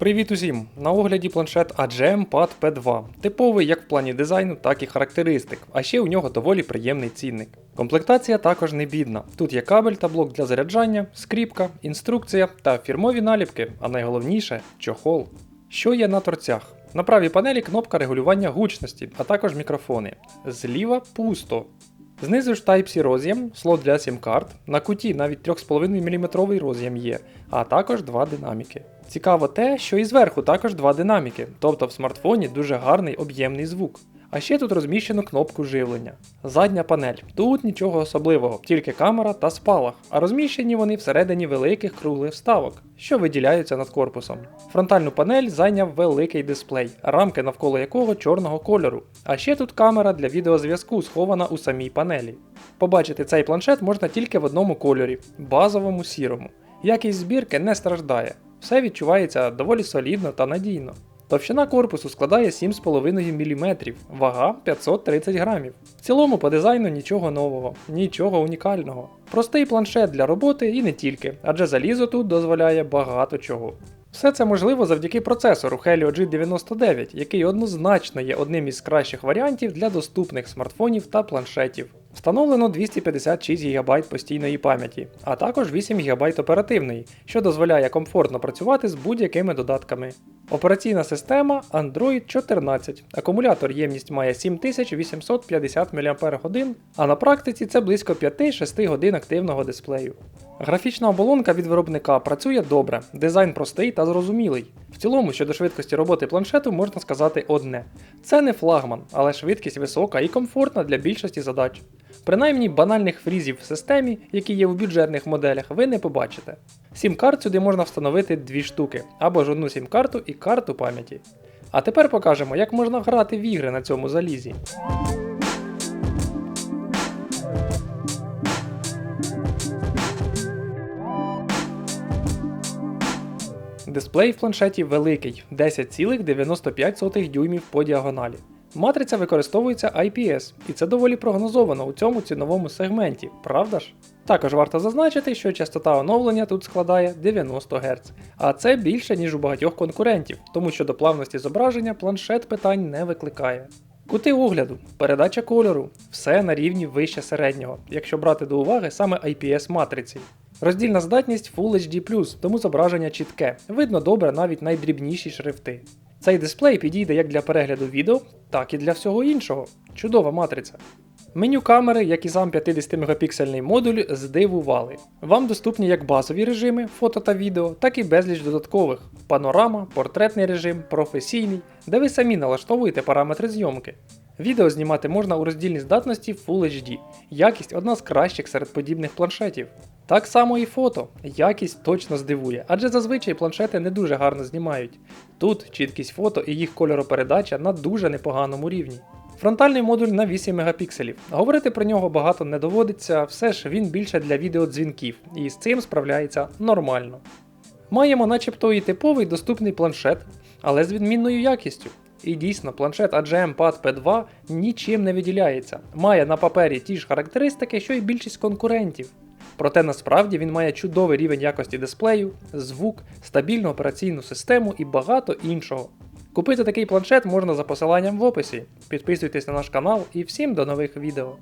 Привіт усім! На огляді планшет AGM Pad P2. Типовий як в плані дизайну, так і характеристик, а ще у нього доволі приємний цінник. Комплектація також не бідна. Тут є кабель та блок для заряджання, скріпка, інструкція та фірмові наліпки, а найголовніше чохол. Що є на торцях? На правій панелі кнопка регулювання гучності, а також мікрофони. Зліва пусто. Знизу ж Type-C роз'єм, слот для сім-карт, на куті навіть 3,5 мм роз'єм є, а також два динаміки. Цікаво те, що і зверху також два динаміки, тобто в смартфоні дуже гарний об'ємний звук. А ще тут розміщено кнопку живлення. Задня панель. Тут нічого особливого, тільки камера та спалах, а розміщені вони всередині великих круглих вставок, що виділяються над корпусом. Фронтальну панель зайняв великий дисплей, рамки навколо якого чорного кольору. А ще тут камера для відеозв'язку схована у самій панелі. Побачити цей планшет можна тільки в одному кольорі базовому сірому. Якість збірки не страждає, все відчувається доволі солідно та надійно. Товщина корпусу складає 7,5 мм, вага 530 грамів. В цілому по дизайну нічого нового, нічого унікального. Простий планшет для роботи і не тільки, адже залізо тут дозволяє багато чого. Все це можливо завдяки процесору Helio G99, який однозначно є одним із кращих варіантів для доступних смартфонів та планшетів. Встановлено 256 ГБ постійної пам'яті, а також 8 ГБ оперативної, що дозволяє комфортно працювати з будь-якими додатками. Операційна система Android 14. Акумулятор ємність має 7850 мАч, а на практиці це близько 5-6 годин активного дисплею. Графічна оболонка від виробника працює добре, дизайн простий та зрозумілий. В цілому, щодо швидкості роботи планшету, можна сказати одне: це не флагман, але швидкість висока і комфортна для більшості задач. Принаймні банальних фрізів в системі, які є у бюджетних моделях, ви не побачите. Сім-карт сюди можна встановити дві штуки, або ж одну сім-карту і карту пам'яті. А тепер покажемо, як можна грати в ігри на цьому залізі. Дисплей в планшеті великий 10,95 дюймів по діагоналі. Матриця використовується IPS, і це доволі прогнозовано у цьому ціновому сегменті, правда ж? Також варто зазначити, що частота оновлення тут складає 90 Гц, а це більше, ніж у багатьох конкурентів, тому що до плавності зображення планшет питань не викликає. Кути огляду, передача кольору, все на рівні вище середнього, якщо брати до уваги саме IPS матриці. Роздільна здатність Full HD+, тому зображення чітке, видно добре навіть найдрібніші шрифти. Цей дисплей підійде як для перегляду відео, так і для всього іншого. Чудова матриця. Меню камери, як і сам 50 мегапіксельний модуль, здивували. Вам доступні як базові режими фото та відео, так і безліч додаткових: панорама, портретний режим, професійний, де ви самі налаштовуєте параметри зйомки. Відео знімати можна у роздільній здатності Full HD. Якість одна з кращих серед подібних планшетів. Так само і фото. Якість точно здивує, адже зазвичай планшети не дуже гарно знімають. Тут чіткість фото і їх кольоропередача на дуже непоганому рівні. Фронтальний модуль на 8 мегапікселів. Говорити про нього багато не доводиться, все ж він більше для відеодзвінків, і з цим справляється нормально. Маємо начебто і типовий доступний планшет, але з відмінною якістю. І дійсно, планшет AGM Pad P2 нічим не виділяється, має на папері ті ж характеристики, що й більшість конкурентів. Проте насправді він має чудовий рівень якості дисплею, звук, стабільну операційну систему і багато іншого. Купити такий планшет можна за посиланням в описі. Підписуйтесь на наш канал і всім до нових відео.